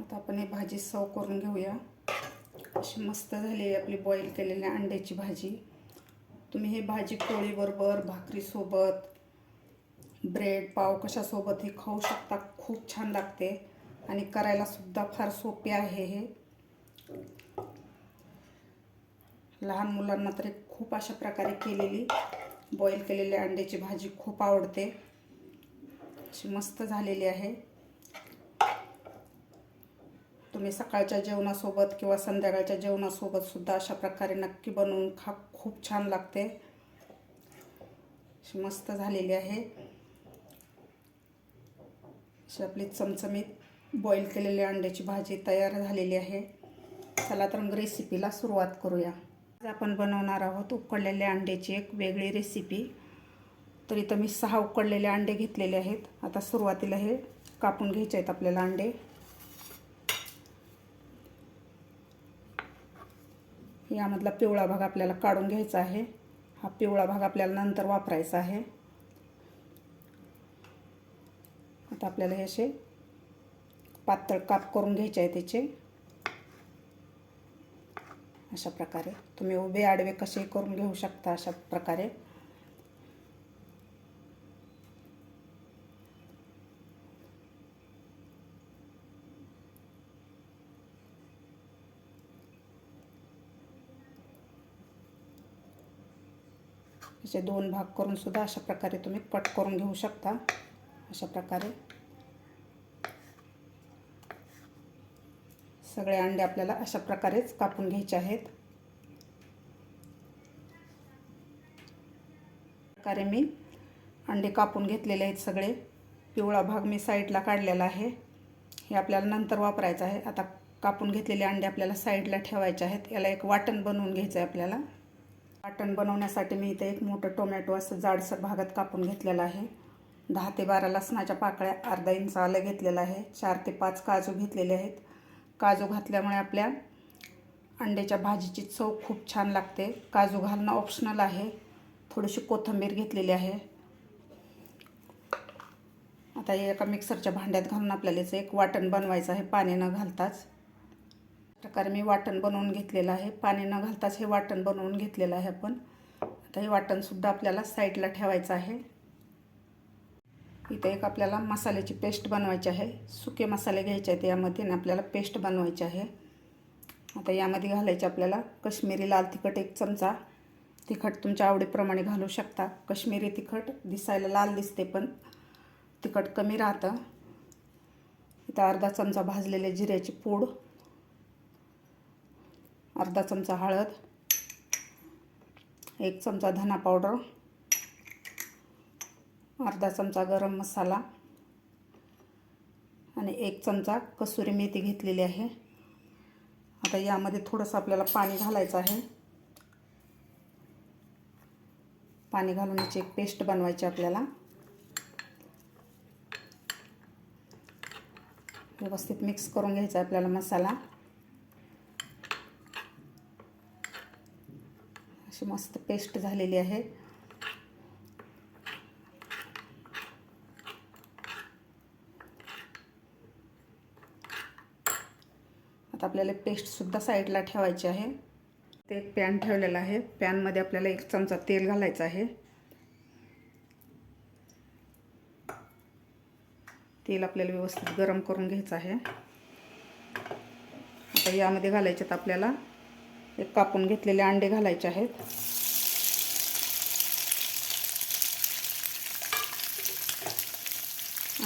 आता आपण ही भाजी सव करून घेऊया. अशी मस्त झाली आहे आपली बॉईल केलेल्या अंड्याची भाजी. तुम्ही ही भाजी पोळीबरोबर भाकरीसोबत ब्रेड पाव कशासोबत हे खाऊ शकता. खूप छान लागते. आणि करायला सुद्धा फार सोपे आहे हे. लहान मुलांना तरी खूप अशा प्रकारे केलेली बॉईल केलेल्या अंड्याची भाजी खूप आवडते. अशी मस्त झालेली आहे. तुम्ही सकाळच्या जेवणासोबत किंवा संध्याकाळच्या जेवणासोबत सुद्धा अशा प्रकारे नक्की बनवून खा. खूप छान लागते. अशी मस्त झालेली आहे. अशी आपली चमचमीत बॉईल केलेली अंड्याची भाजी तयार झालेली आहे. चला तर मग रेसिपीला सुरुवात करूया. आज आपण बनवणार आहोत उकडलेल्या अंड्याची एक वेगळी रेसिपी तर इथं मी सहा उकडलेले अंडे घेतलेले आहेत. आता सुरुवातीला हे कापून घ्यायचे आहेत आपल्याला अंडे. यामधला पिवळा भाग आपल्याला काढून घ्यायचा आहे. हा पिवळा भाग आपल्याला नंतर वापरायचा आहे. आता आपल्याला हे असे पातळ काप करून घ्यायचे आहे त्याचे. अशा प्रकारे. तुम्ही उभे आडवे कसे करून घेऊ शकता अशा प्रकारे. असे दोन भाग करून सुद्धा अशा प्रकारे तुम्ही कट करून घेऊ शकता. अशा प्रकारे. सगळे अंडे आपल्याला अशा प्रकारेच कापून घ्यायचे आहेत. प्रकारे मी अंडे कापून घेतलेले आहेत सगळे. पिवळा भाग मी साईडला काढलेला आहे. हे आपल्याला नंतर वापरायचं आहे. आता कापून घेतलेले अंडे आपल्याला साईडला ठेवायचे आहेत. याला एक वाटण बनवून घ्यायचं आहे आपल्याला. वाटण बनवण्यासाठी मी इथे एक मोठं टोमॅटो असं जाडसर भागात कापून घेतलेलं आहे. दहा ते बारा लसणाच्या पाकळ्या अर्धा इंच आलं घेतलेलं आहे. चार ते पाच काजू घेतलेले आहेत. काजू घातल्यामुळे आपल्या अंड्याच्या भाजीची चव खूप छान लागते. काजू घालणं ऑप्शनल आहे. थोडीशी कोथिंबीर घेतलेली आहे. आता एका मिक्सरच्या भांड्यात घालून आपल्याला याचं एक वाटण बनवायचं आहे. पाणी न घालताच. प्रकारे मी वाटण बनवून घेतलेलं आहे. पाणी न घालताच हे वाटण बनवून घेतलेलं आहे आपण. आता हे वाटणसुद्धा आपल्याला साईडला ठेवायचं आहे. इथे एक आपल्याला मसाल्याची पेस्ट बनवायची आहे. सुके मसाले घ्यायचे आहेत यामध्ये आणि आपल्याला पेस्ट बनवायची आहे. आता यामध्ये घालायचे आपल्याला कश्मीरी लाल तिखट एक चमचा. तिखट तुमच्या आवडीप्रमाणे घालू शकता. कश्मीरी तिखट दिसायला लाल दिसते पण तिखट कमी राहतं. इथं अर्धा चमचा भाजलेले जिऱ्याची पूड. अर्धा चमचा हळद एक चमचा धना पावडर अर्धा चमचा गरम मसाला आणि एक चमचा कसुरी मेथी घेतलेली आहे. आता यामध्ये थोडंसं आपल्याला पाणी घालायचं आहे. पाणी घालून याची एक पेस्ट बनवायची आपल्याला. व्यवस्थित मिक्स करून घ्यायचा आपल्याला मसाला. अशी मस्त पेस्ट झालेली आहे. आता आपल्याला पेस्टसुद्धा साईडला ठेवायची आहे. ते एक पॅन ठेवलेलं आहे. पॅनमध्ये आपल्याला एक चमचा तेल घालायचं आहे. तेल आपल्याला व्यवस्थित गरम करून घ्यायचं आहे. आता यामध्ये घालायचे आपल्याला कापून घेतलेले अंडे घालायचे आहेत.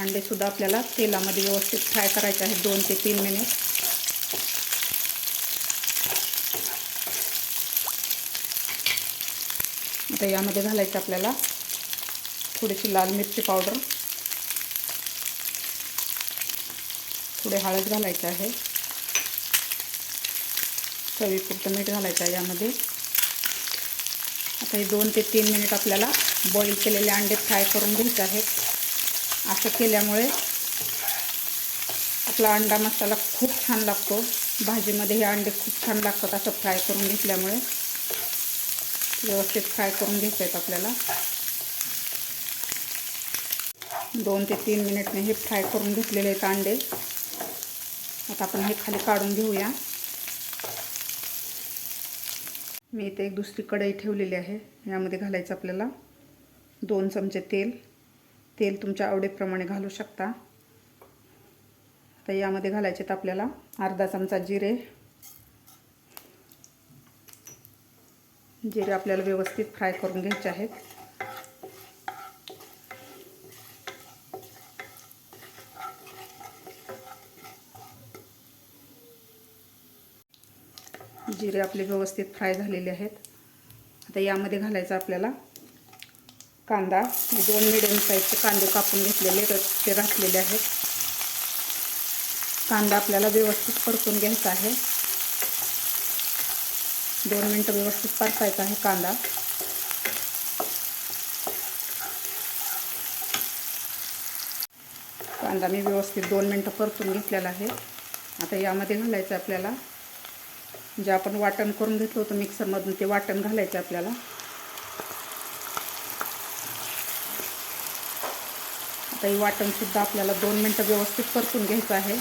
अंडेसुद्धा आपल्याला तेलामध्ये व्यवस्थित फ्राय करायचे आहेत दोन ते तीन मिनिट. आता यामध्ये घालायचं आपल्याला थोडीशी लाल मिरची पावडर. थोडे हळद घालायचे आहे. चवीपुरतं मीठ घालायचं आहे यामध्ये. आता हे दोन ते तीन मिनिट आपल्याला बॉईल केलेले अंडे फ्राय करून घ्यायचे आहेत. असं केल्यामुळे आपला अंडा मसाला खूप छान लागतो. भाजीमध्ये हे अंडे खूप छान लागतात असं फ्राय करून घेतल्यामुळे. व्यवस्थित फ्राय करून घ्यायचे आहेत आपल्याला. दोन ते तीन मिनिटने हे फ्राय करून घेतलेले आहेत अंडे. आता आपण हे खाली काढून घेऊया. मी इथे एक दुसरी कढई ठेवलेली आहे. यामध्ये घालायचं आपल्याला दोन चमचे तेल. तेल तुमच्या आवडीप्रमाणे घालू शकता. आता यामध्ये घालायचे तर आपल्याला अर्धा चमचा जिरे. जिरे आपल्याला व्यवस्थित फ्राय करून घ्यायचे आहेत. जिरे आपले व्यवस्थित फ्राय झालेले आहेत. आता यामध्ये घालायचं आपल्याला कांदा. दोन मिडियम साईजचे कांदे कापून घेतलेले ते घातलेले आहेत. कांदा आपल्याला व्यवस्थित परतून घ्यायचा आहे. दोन मिनटं व्यवस्थित परतायचा आहे कांदा. कांदा मी व्यवस्थित दोन मिनटं परतून घेतलेला आहे. आता यामध्ये घालायचं आपल्याला जे आपण वाटण करून घेतलं होतं मिक्सरमधून ते वाटण घालायचं आपल्याला. आता हे वाटणसुद्धा आपल्याला दोन मिनटं व्यवस्थित परतून घ्यायचं आहे.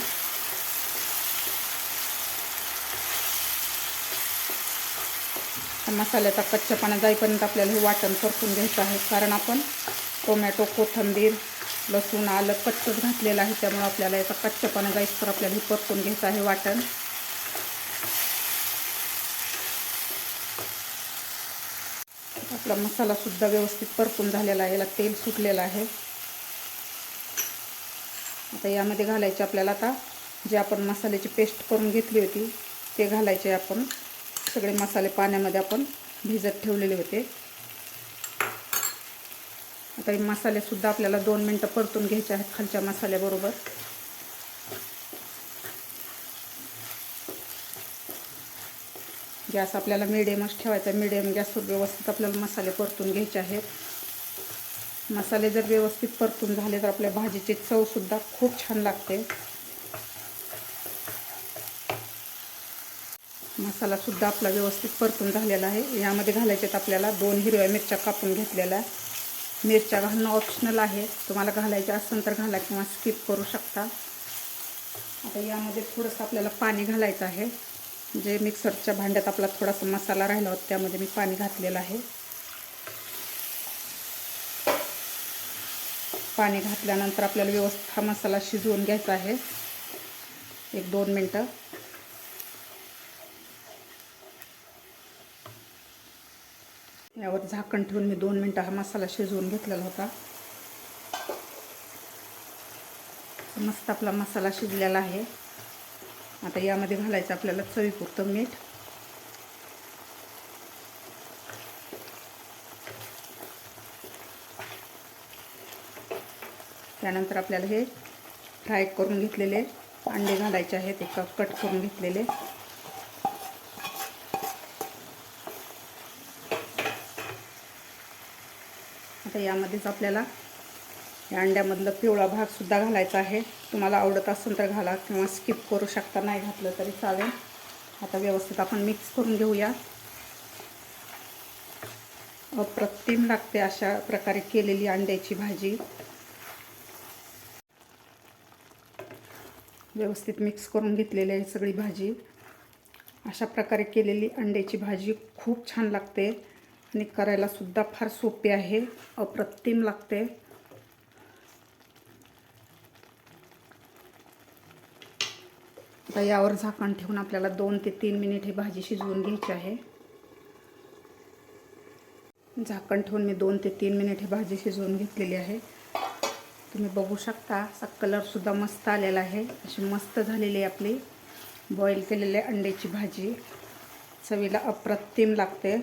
मसाल्याचा कच्चेपणा जाईपर्यंत आपल्याला हे वाटण परतून घ्यायचं आहे. कारण आपण टोमॅटो कोथंबीर लसूण आलं कच्चंच घातलेलं आहे. त्यामुळे आपल्याला याचा कच्चेपणा जाईस तर आपल्याला हे परतून घ्यायचं आहे वाटण. आपला मसालासुद्धा व्यवस्थित परतून झालेला आहे याला तेल सुटलेलं आहे. आता यामध्ये घालायचे आपल्याला आता जे आपण मसाल्याची पेस्ट करून घेतली होती ते घालायचे आपण. सगळे मसाले पाण्यामध्ये आपण भिजत ठेवलेले होते. आता हे मसालेसुद्धा आपल्याला दोन मिनटं परतून घ्यायचे आहेत खालच्या मसाल्याबरोबर. गॅस आपल्याला मिडियमच ठेवायचा. मिडियम गॅसवर व्यवस्थित आपल्याला मसाले परतून घ्यायचे आहेत. मसाले जर व्यवस्थित परतून झाले तर आपल्या भाजीची चवसुद्धा खूप छान लागते. मसालासुद्धा आपला व्यवस्थित परतून झालेला आहे. यामध्ये घालायच्यात आपल्याला दोन हिरव्या मिरच्या कापून घेतलेल्या. मिरच्या घालणं ऑप्शनल आहे. तुम्हाला घालायच्या असेल तर घाला किंवा स्किप करू शकता. आता यामध्ये थोडंसं आपल्याला पाणी घालायचं आहे. जे मिक्सरच्या भांड्यात आपला थोडासा मसाला राहिला होता त्यामध्ये मी पाणी घातलेलं आहे. पाणी घातल्यानंतर आपल्याला व्यवस्थित हा मसाला शिजवून घ्यायचा आहे. एक दोन मिनटं. यावर झाकण ठेवून मी दोन मिनटं हा मसाला शिजवून घेतलेला होता. मस्त आपला मसाला शिजलेला आहे. आता यामध्ये घालायचं आपल्याला चवीपुरतं मीठ. त्यानंतर आपल्याला हे फ्राय करून घेतलेले अंडे घालायचे आहेत एका कट करून घेतलेले. आता यामध्येच आपल्याला या अंड्यामधलं पिवळा भागसुद्धा घालायचा आहे. तुम्हाला आवडत असेल तर घाला किंवा स्किप करू शकता नाही घातलं तरी चालेल. आता व्यवस्थित आपण मिक्स करून घेऊया. अप्रतिम लागते अशा प्रकारे केलेली अंड्याची भाजी. व्यवस्थित मिक्स करून घेतलेली आहे सगळी भाजी. अशा प्रकारे केलेली अंड्याची भाजी खूप छान लागते आणि करायलासुद्धा फार सोपी आहे. अप्रतिम लागते. आता यावर झाकण ठेवून आपल्याला दोन ते तीन मिनिट ही भाजी शिजवून घ्यायची आहे. झाकण ठेवून मी दोन ते तीन मिनिट ही भाजी शिजवून घेतलेली आहे. तुम्ही बघू शकता असा कलरसुद्धा मस्त आलेला आहे. अशी मस्त झालेली आहे आपली. बॉईल केलेल्या अंड्याची भाजी. चवीला अप्रतिम लागते.